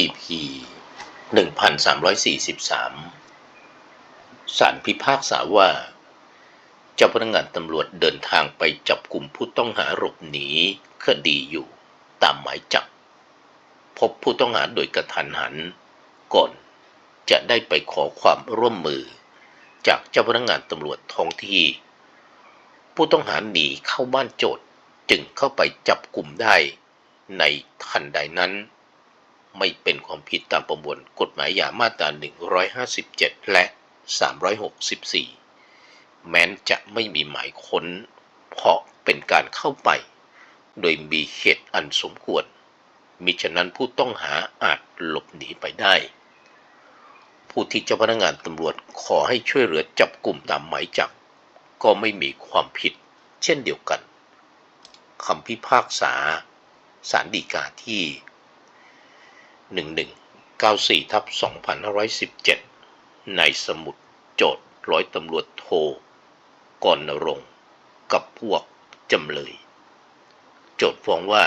EP 1343ศาลพิพากษาว่า เจ้าพนักงานตำรวจเดินทางไปจับกลุ่มผู้ต้องหาหลบหนีคดีอยู่ตามหมายจับ พบผู้ต้องหาโดยกระทันหัน ก่อนจะได้ไปขอความร่วมมือ จากเจ้าพนักงานตำรวจท้องที่ ผู้ต้องหาหนีเข้าบ้านโจทย์จึงเข้าไปจับกลุ่มได้ในทันใดนั้น ไม่เป็นความผิดตามประมวลกฎหมายยามาตรา 157 และ 364 แม้นจะไม่มีหมายค้น เพราะเป็นการเข้าไป โดยมีเหตุอันสมควร มิฉะนั้นผู้ต้องหาอาจหลบหนีไปได้ ผู้ที่เจ้าพนักงานตำรวจขอให้ช่วยเหลือจับกลุ่มตามหมายจับ ก็ไม่มีความผิดเช่นเดียวกันคำพิพากษาสารดีกาที่ 1194ทับ2517 ในสมุดโจทย์ร้อยตำรวจโทกรณรงค์กับพวกจำเลย โจทย์ฟ้องว่า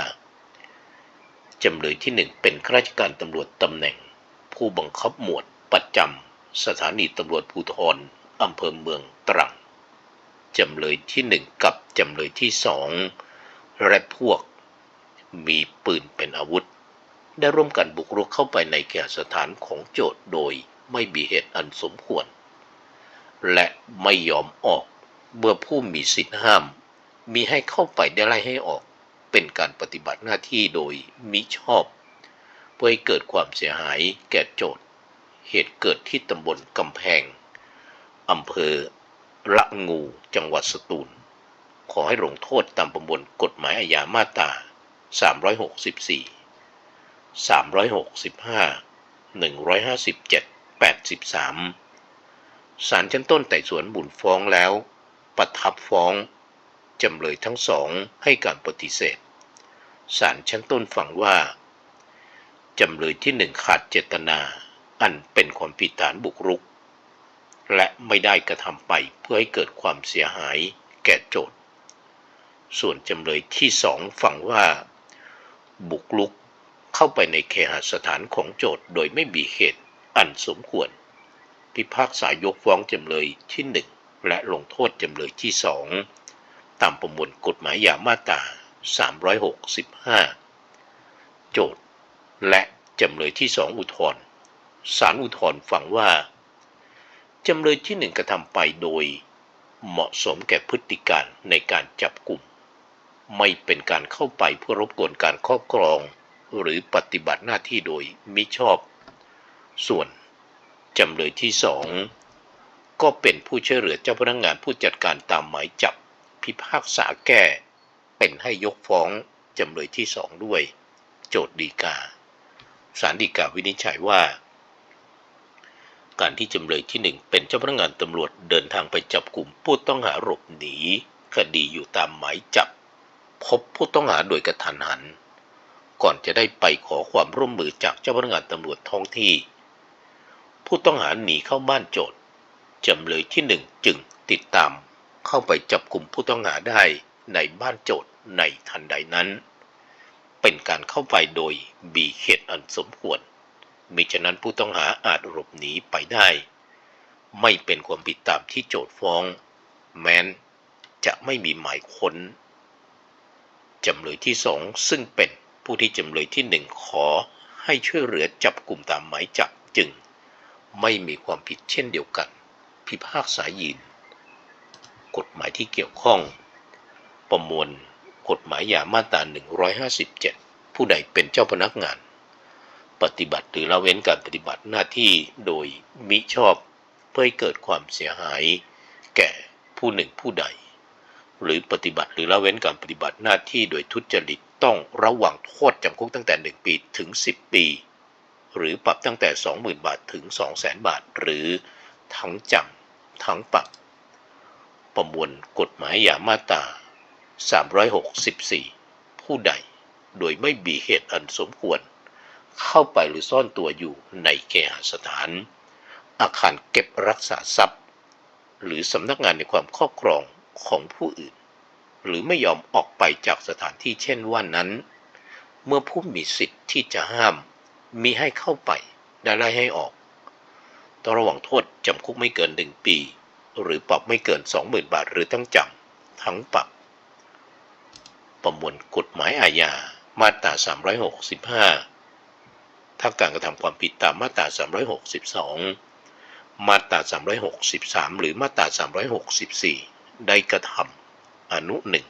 จำเลยที่หนึ่งเป็นข้าราชการตำรวจตำแหน่ง ผู้บังคับหมวดประจำสถานีตำรวจภูธรอำเภอเมืองตรัง จำเลยที่หนึ่งกับจำเลยที่สองและพวกมีปืนเป็นอาวุธ ได้ร่วมกันบุกรุกเข้าไปในแก่สถานของโจทย์โดยไม่มีเหตุอันสมควร และไม่ยอมออกเมื่อผู้มีสิทธิห้าม มีให้เข้าไปได้ไล่ให้ออก เป็นการปฏิบัติหน้าที่โดยมิชอบ เพื่อให้เกิดความเสียหายแก่โจทย์ เหตุเกิดที่ตำบลกำแพงอำเภอละงูจังหวัดสตูล ขอให้ลงโทษตามประมวลกฎหมายอาญามาตรา364 365 157 83ศาลชั้นต้นไต่สวนบุญฟ้องแล้ว ประทับฟ้อง จำเลยทั้งสองให้การปฏิเสธศาลชั้นต้นฟังว่า จำเลยที่หนึ่งขาดเจตนา อันเป็นความผิดฐานบุกรุก และไม่ได้กระทำไปเพื่อให้เกิดความเสียหายแก่โจทย์ ส่วนจำเลยที่สองฟังว่า บุกลุก เข้าไปในเคหสถานของโจทย์โดยไม่มีเหตุอันสมควร พิพากษายกฟ้องจำเลยที่หนึ่งและลงโทษจำเลยที่สองตามประมวลกฎหมายยามาตรา365 โจทย์และจำเลยที่สองอุทธรศาลอุทธรณ์ฟังว่าจำเลยที่หนึ่งกระทำไปโดยเหมาะสมแก่พฤติการในการจับกลุ่ม ไม่เป็นการเข้าไปเพื่อรบกวนการครอบครอง หรือปฏิบัติหน้าที่โดยมิชอบ ส่วนจำเลยที่สองก็เป็นผู้ช่วยเหลือเจ้าพนักงานผู้จัดการตามหมายจับพิพากษาแก้ เป็นให้ยกฟ้องจำเลยที่สองด้วย โจทย์ดีกาศาลฎีกาวินิจฉัยว่า การที่จำเลยที่หนึ่งเป็นเจ้าพนักงานตำรวจเดินทางไปจับกลุ่มผู้ต้องหาหลบหนีคดีอยู่ตามหมายจับ พบผู้ต้องหาโดยกระทันหัน ก่อนจะได้ไปขอความร่วมมือจากเจ้าพนักงานตำรวจท้องที่ ผู้ต้องหาหนีเข้าบ้านโจทย์จำเลยที่หนึ่งจึงติดตามเข้าไปจับกลุ่มผู้ต้องหาได้ในบ้านโจทย์ในทันใดนั้น เป็นการเข้าไปโดยบีเหตุอันสมควรมิฉะนั้นผู้ต้องหาอาจหลบหนีไปได้ ไม่เป็นความผิดตามที่โจทย์ฟ้อง แม้นจะไม่มีหมายค้นจำเลยที่สองซึ่งเป็น ผู้ที่จำเลยที่หนึ่งขอให้ช่วยเหลือจับกลุ่มตามหมายจับจึง ไม่มีความผิดเช่นเดียวกัน พิพากษายืนกฎหมายที่เกี่ยวข้อง ประมวลกฎหมายยามาตรา157 ผู้ใดเป็นเจ้าพนักงาน ปฏิบัติหรือละเว้นการปฏิบัติหน้าที่โดยมิชอบเพื่อให้เกิดความเสียหาย แก่ผู้หนึ่งผู้ใด หรือปฏิบัติหรือละเว้นการปฏิบัติหน้าที่โดยทุจริต ต้องระวังโทษจำคุกตั้งแต่ 1 ปีถึง 10 ปี หรือปรับตั้งแต่ 20,000 บาทถึง 200,000 บาท หรือทั้งจำทั้งปรับ ประมวลกฎหมายยามาตรา364 ผู้ใด โดยไม่มีเหตุอันสมควร เข้าไปหรือซ่อนตัวอยู่ในเคหสถาน อาคารเก็บรักษาทรัพย์ หรือสำนักงานในความครอบครองของผู้อื่น หรือไม่ยอมออกไปจากสถานที่เช่นว่านั้น เมื่อผู้มีสิทธิ์ที่จะห้ามมีให้เข้าไปได้ไล่ให้ออก ต้องระวังโทษจำคุกไม่เกินหนึ่งปี หรือปรับไม่เกิน 20,000 บาทหรือทั้งจำทั้งปรับ ประมวลกฎหมายอาญามาตรา 365 ถ้าการกระทำความผิดตามมาตรา 362 มาตรา 363 หรือมาตรา 364 ได้กระทำ อนุหนึ่ง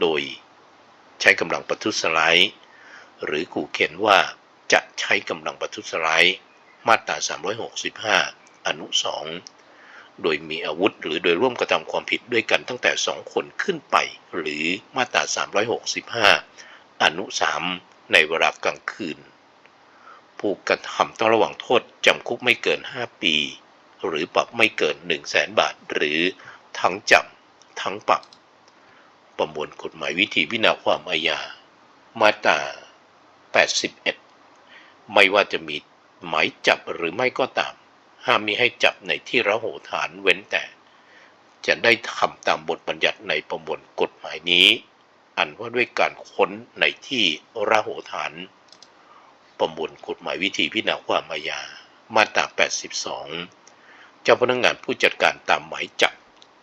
โดยใช้กำลังประทุษร้ายหรือขู่เข็นว่าจะใช้กำลังประทุษร้ายมาตรา 365 อนุ 2 โดยมีอาวุธหรือโดยร่วมกระทำความผิดด้วยกันตั้งแต่ 2 คนขึ้นไป หรือมาตรา 365 อนุ 3 ในเวลากลางคืน ผู้กระทำต้องระวังโทษจำคุกไม่เกิน 5 ปี หรือปรับไม่เกิน 1 0 0 0 0แสนบาท หรือทั้งจำทั้งปรับ ประมวลกฎหมายวิธีวินาความอาญา มาตรา 81 ไม่ว่าจะมีหมายจับหรือไม่ก็ตาม ห้ามมีให้จับในที่ระโหฐานเว้นแต่ จะได้ทำตามบทบัญญัติในประมวลกฎหมายนี้ อันว่าด้วยการค้นในที่ระโหฐาน ประมวลกฎหมายวิธีพิจารณาความอาญา มาตรา 82 เจ้าพนักงานผู้จัดการตามหมายจับ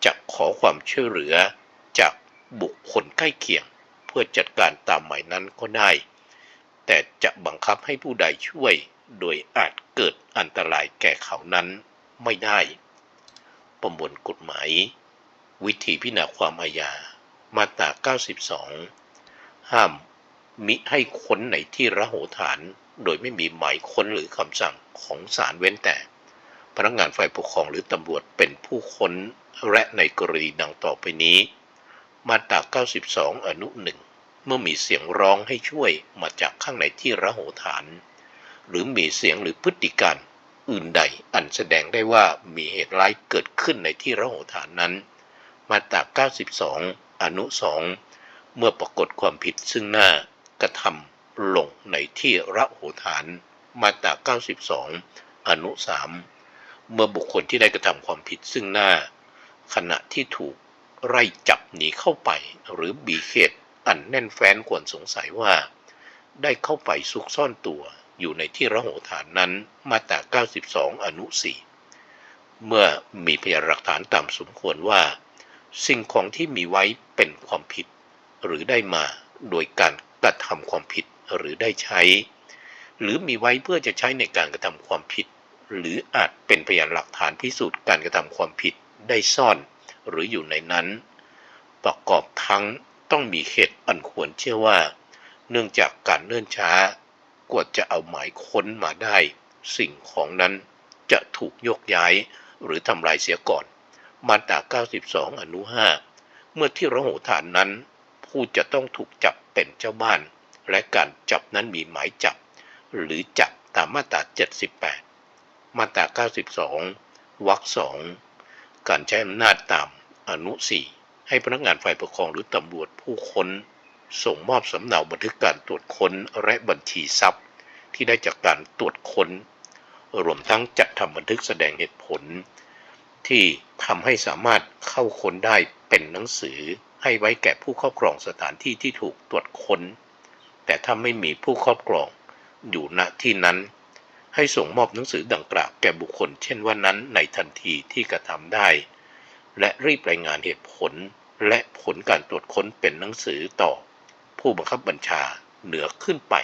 จะขอความช่วยเหลือจาก บุคคลใกล้เคียง เพื่อจัดการตามหมายนั้นก็ได้ แต่จะบังคับให้ผู้ใดช่วยโดยอาจเกิดอันตรายแก่เขานั้นไม่ได้ ประมวลกฎหมาย วิธีพิจารณาความอาญา มาตรา 92 ห้ามมิให้ค้นในที่ระโหฐาน โดยไม่มีหมายค้นหรือคำสั่งของศาลเว้นแต่ พนักงานฝ่ายปกครองหรือตำรวจเป็นผู้ค้นและในกรณีดังต่อไปนี้ มาตรา92 อนุหนึ่งเมื่อมีเสียงร้องให้ช่วยมาจากข้างในที่ระโหฐาน หรือมีเสียงหรือพฤติการอื่นใดอันแสดงได้ว่ามีเหตุร้ายเกิดขึ้นในที่ระโหฐานนั้น มาตรา92 อนุ2เมื่อปรากฏความผิดซึ่งหน้ากระทำลงในที่ระโหฐาน มาตรา92 อนุ3เมื่อบุคคลที่ได้กระทำความผิดซึ่งหน้า ขณะที่ถูก ไล่จับหนีเข้าไป หรือบีเขตอันแน่นแฟ้นควรสงสัยว่า ได้เข้าไปซุกซ่อนตัวอยู่ในที่ระโหฐานนั้นมาตรา 92 อนุ 4 เมื่อมีพยานหลักฐานตามสมควรว่า สิ่งของที่มีไว้เป็นความผิด หรือได้มาโดยการกระทำความผิดหรือได้ใช้ หรือมีไว้เพื่อจะใช้ในการกระทำความผิด หรืออาจเป็นพยานหลักฐานพิสูจน์การกระทำความผิดได้ซ่อน หรืออยู่ในนั้น ประกอบทั้งต้องมีเหตุอันควรเชื่อว่า เนื่องจากการเนื่นช้ากว่าจะเอาหมายค้นมาได้ สิ่งของนั้นจะถูกยกย้ายหรือทำลายเสียก่อน มาตรา92 อนุ 5 เมื่อที่ระโหฐานนั้น ผู้จะต้องถูกจับเป็นเจ้าบ้าน และการจับนั้นมีหมายจับ หรือจับตามมาตรา 78 มาตรา 92 วรรคสอง การใช้อำนาจตาม อนุ4ให้พนักงานฝ่ายปกครองหรือตำรวจผู้ค้น ส่งมอบสำเนาบันทึกการตรวจค้นและบัญชีทรัพย์ ที่ได้จากการตรวจค้น รวมทั้งจัดทำบันทึกแสดงเหตุผล ที่ทำให้สามารถเข้าค้นได้เป็นหนังสือให้ไว้แก่ผู้ครอบครองสถานที่ที่ถูกตรวจค้น แต่ถ้าไม่มีผู้ครอบครองอยู่ณที่นั้น ให้ส่งมอบหนังสือดังกล่าวแก่บุคคล เช่นว่านั้นในทันทีที่กระทำได้ และรีบรายงานเหตุผล และผลการตรวจค้นเป็นหนังสือต่อผู้บังคับบัญชาเหนือขึ้นไป